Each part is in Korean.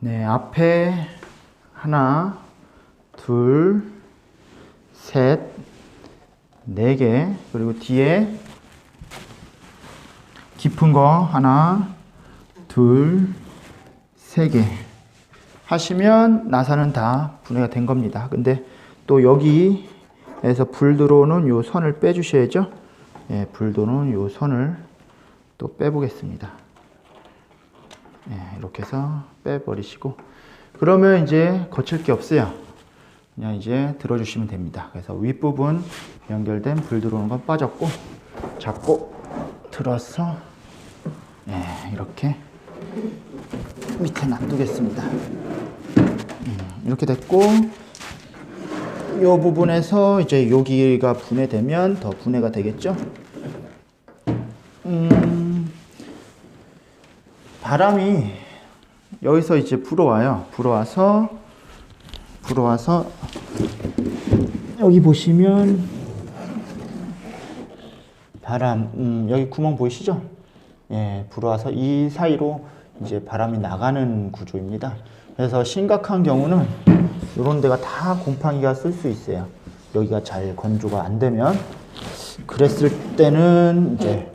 네, 앞에 하나, 둘, 셋, 네 개, 그리고 뒤에 깊은 거 하나, 둘, 세 개. 하시면 나사는 다 분해가 된 겁니다. 근데 또 여기에서 불 들어오는 요 선을 빼주셔야죠. 예, 불 들어오는 요 선을 또 빼보겠습니다. 예, 이렇게 해서 빼버리시고 그러면 이제 거칠 게 없어요. 그냥 이제 들어주시면 됩니다. 그래서 윗부분 연결된 불 들어오는 건 빠졌고 잡고 들어서 예, 이렇게 밑에 놔두겠습니다. 음, 이렇게 됐고 이 부분에서 이제 여기가 분해되면 더 분해가 되겠죠. 음, 바람이 여기서 이제 불어와요. 불어와서 불어와서 여기 보시면 바람 음, 여기 구멍 보이시죠? 예, 불어와서 이 사이로 이제 바람이 나가는 구조입니다. 그래서 심각한 경우는 이런 데가 다 곰팡이가 쓸 수 있어요. 여기가 잘 건조가 안 되면 그랬을 때는 이제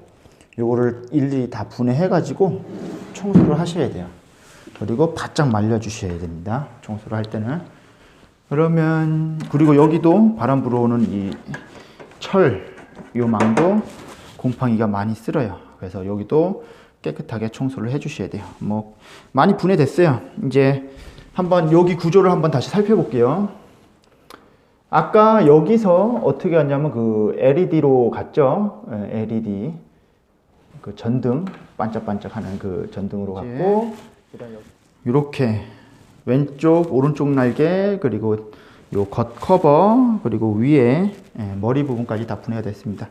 요거를 일일이 다 분해해 가지고 청소를 하셔야 돼요. 그리고 바짝 말려 주셔야 됩니다. 청소를 할 때는 그러면 그리고 여기도 바람 불어오는 이 철 요 망도 곰팡이가 많이 쓸어요. 그래서 여기도 깨끗하게 청소를 해 주셔야 돼요. 뭐 많이 분해됐어요. 이제 한번 여기 구조를 한번 다시 살펴볼게요. 아까 여기서 어떻게 왔냐면 그 LED로 갔죠. 예, LED 그 전등 반짝반짝하는 그 전등으로 갔고 이렇게 왼쪽 오른쪽 날개 그리고 요 겉 커버 그리고 위에 예, 머리 부분까지 다 분해가 됐습니다.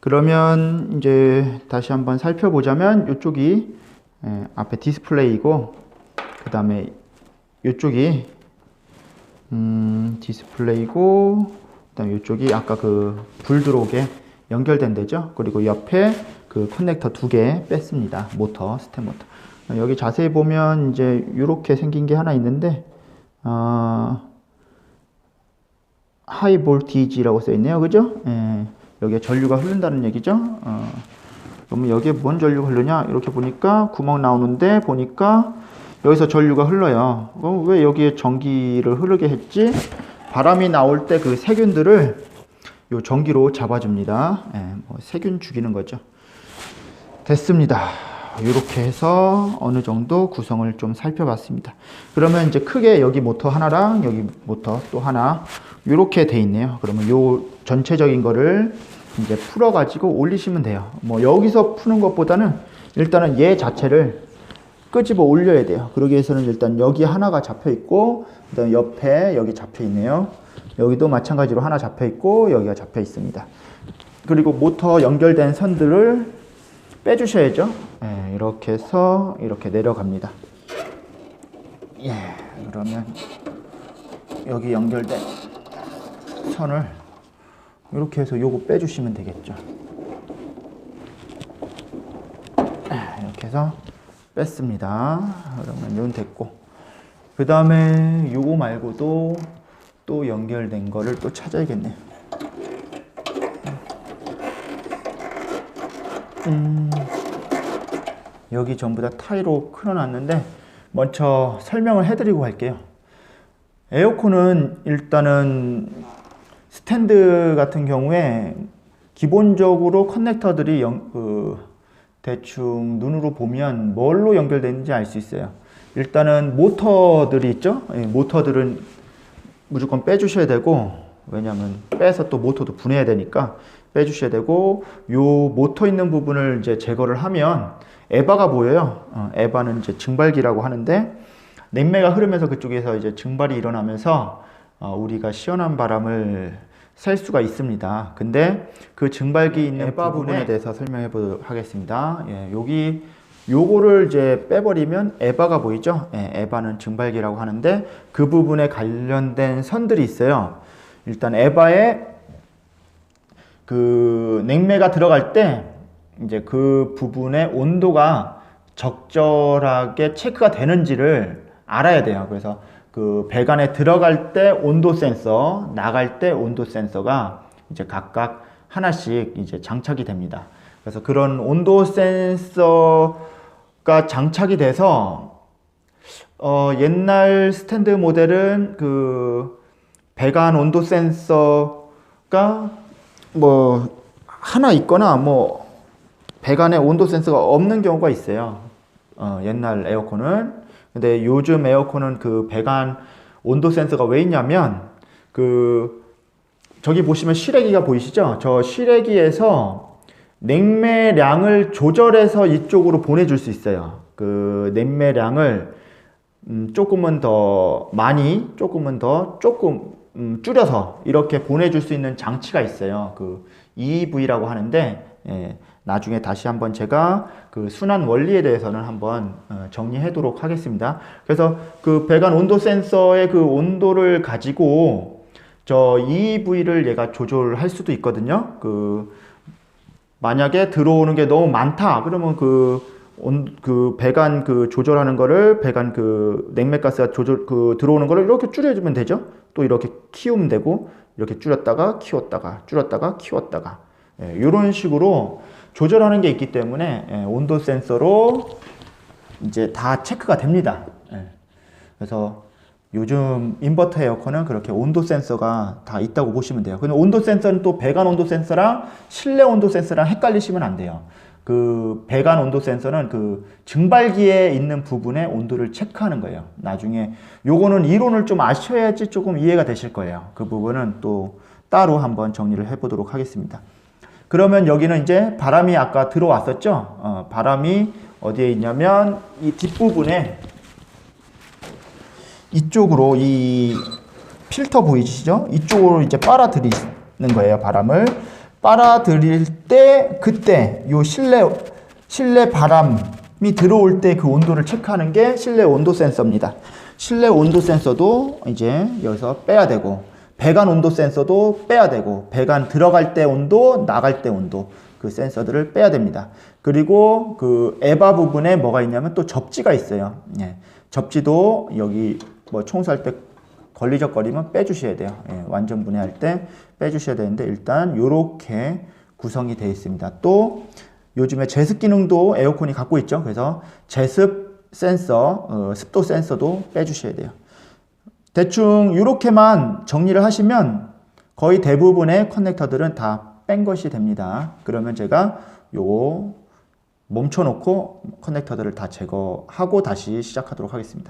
그러면 이제 다시 한번 살펴보자면 이쪽이 예, 앞에 디스플레이고 그 다음에 이쪽이 음, 디스플레이고 그다음 이쪽이 아까 그 불 들어오게 연결된 데죠. 그리고 옆에 그 커넥터 두 개 뺐습니다. 모터 스텝 모터. 어, 여기 자세히 보면 이제 이렇게 생긴 게 하나 있는데 어, 하이 볼티지라고 써 있네요. 그죠? 예, 여기에 전류가 흐른다는 얘기죠. 어, 그러면 여기에 뭔 전류가 흐르냐? 이렇게 보니까 구멍 나오는데 보니까 여기서 전류가 흘러요. 그럼 왜 여기에 전기를 흐르게 했지? 바람이 나올 때 그 세균들을 요 전기로 잡아줍니다. 예, 뭐 세균 죽이는 거죠. 됐습니다. 이렇게 해서 어느 정도 구성을 좀 살펴봤습니다. 그러면 이제 크게 여기 모터 하나랑 여기 모터 또 하나 이렇게 돼 있네요. 그러면 요 전체적인 거를 이제 풀어 가지고 올리시면 돼요. 뭐 여기서 푸는 것보다는 일단은 얘 자체를 끄집어 올려야 돼요. 그러기 위해서는 일단 여기 하나가 잡혀 있고 그다음 옆에 여기 잡혀 있네요. 여기도 마찬가지로 하나 잡혀 있고 여기가 잡혀 있습니다. 그리고 모터 연결된 선들을 빼주셔야죠. 예, 이렇게 해서 이렇게 내려갑니다. 예, 그러면 여기 연결된 선을 이렇게 해서 요거 빼주시면 되겠죠. 예, 이렇게 해서 뺐습니다. 그러면 이건 됐고 그 다음에 요거 말고도 또 연결된 거를 또 찾아야겠네요. 음, 여기 전부 다 타이로 끌어놨는데 먼저 설명을 해드리고 갈게요. 에어컨은 일단은 스탠드 같은 경우에 기본적으로 커넥터들이 연, 그 대충 눈으로 보면 뭘로 연결되는지 알 수 있어요. 일단은 모터들이 있죠. 예, 모터들은 무조건 빼주셔야 되고 왜냐하면 빼서 또 모터도 분해야 되니까 빼주셔야 되고 요 모터 있는 부분을 이제 제거를 하면 에바가 보여요. 어, 에바는 이제 증발기라고 하는데 냉매가 흐르면서 그쪽에서 이제 증발이 일어나면서 어, 우리가 시원한 바람을 쐴 수가 있습니다. 근데 그 증발기 있는 에바 부분에 대해서 설명해 보도록 하겠습니다. 예, 여기 요거를 이제 빼버리면 에바가 보이죠? 예, 에바는 증발기라고 하는데 그 부분에 관련된 선들이 있어요. 일단 에바에 그 냉매가 들어갈 때 이제 그 부분의 온도가 적절하게 체크가 되는지를 알아야 돼요. 그래서 그 배관에 들어갈 때 온도 센서, 나갈 때 온도 센서가 이제 각각 하나씩 이제 장착이 됩니다. 그래서 그런 온도 센서가 장착이 돼서 어, 옛날 스탠드 모델은 그 배관 온도 센서가 뭐 하나 있거나 뭐 배관에 온도 센서가 없는 경우가 있어요. 어, 옛날 에어컨은. 근데 요즘 에어컨은 그 배관 온도 센서가 왜 있냐면 그 저기 보시면 실외기가 보이시죠? 저 실외기에서 냉매량을 조절해서 이쪽으로 보내줄 수 있어요. 그 냉매량을 음, 조금은 더 많이, 조금은 더 조금 음, 줄여서 이렇게 보내줄 수 있는 장치가 있어요. 그 EV라고 하는데 예, 나중에 다시 한번 제가 그 순환 원리에 대해서는 한번 어, 정리하도록 하겠습니다. 그래서 그 배관 온도 센서의 그 온도를 가지고 저 EV를 얘가 조절할 수도 있거든요. 그 만약에 들어오는 게 너무 많다 그러면 그 온, 그 배관 그 조절하는 거를 배관 그 냉매 가스가 조절 그 들어오는 거를 이렇게 줄여주면 되죠. 또 이렇게 키우면 되고 이렇게 줄였다가 키웠다가 줄였다가 키웠다가 예, 이런 식으로 조절하는 게 있기 때문에 예, 온도 센서로 이제 다 체크가 됩니다. 예. 그래서 요즘 인버터 에어컨은 그렇게 온도 센서가 다 있다고 보시면 돼요. 근데 온도 센서는 또 배관 온도 센서랑 실내 온도 센서랑 헷갈리시면 안 돼요. 그 배관 온도 센서는 그 증발기에 있는 부분의 온도를 체크하는 거예요. 나중에 요거는 이론을 좀 아셔야지 조금 이해가 되실 거예요. 그 부분은 또 따로 한번 정리를 해보도록 하겠습니다. 그러면 여기는 이제 바람이 아까 들어왔었죠? 어, 바람이 어디에 있냐면 이 뒷부분에 이쪽으로 이 필터 보이시죠? 이쪽으로 이제 빨아들이는 거예요, 바람을. 빨아들일 때 그때 요 실내 실내 바람이 들어올 때 그 온도를 체크하는 게 실내 온도 센서입니다. 실내 온도 센서도 이제 여기서 빼야 되고 배관 온도 센서도 빼야 되고 배관 들어갈 때 온도, 나갈 때 온도 그 센서들을 빼야 됩니다. 그리고 그 에바 부분에 뭐가 있냐면 또 접지가 있어요. 예. 접지도 여기 뭐 청소할 때 걸리적 거리면 빼주셔야 돼요. 예, 완전 분해할 때 빼주셔야 되는데 일단 이렇게 구성이 되어 있습니다. 또 요즘에 제습 기능도 에어컨이 갖고 있죠. 그래서 제습 센서, 어, 습도 센서도 빼주셔야 돼요. 대충 이렇게만 정리를 하시면 거의 대부분의 커넥터들은 다 뺀 것이 됩니다. 그러면 제가 요거 멈춰놓고 커넥터들을 다 제거하고 다시 시작하도록 하겠습니다.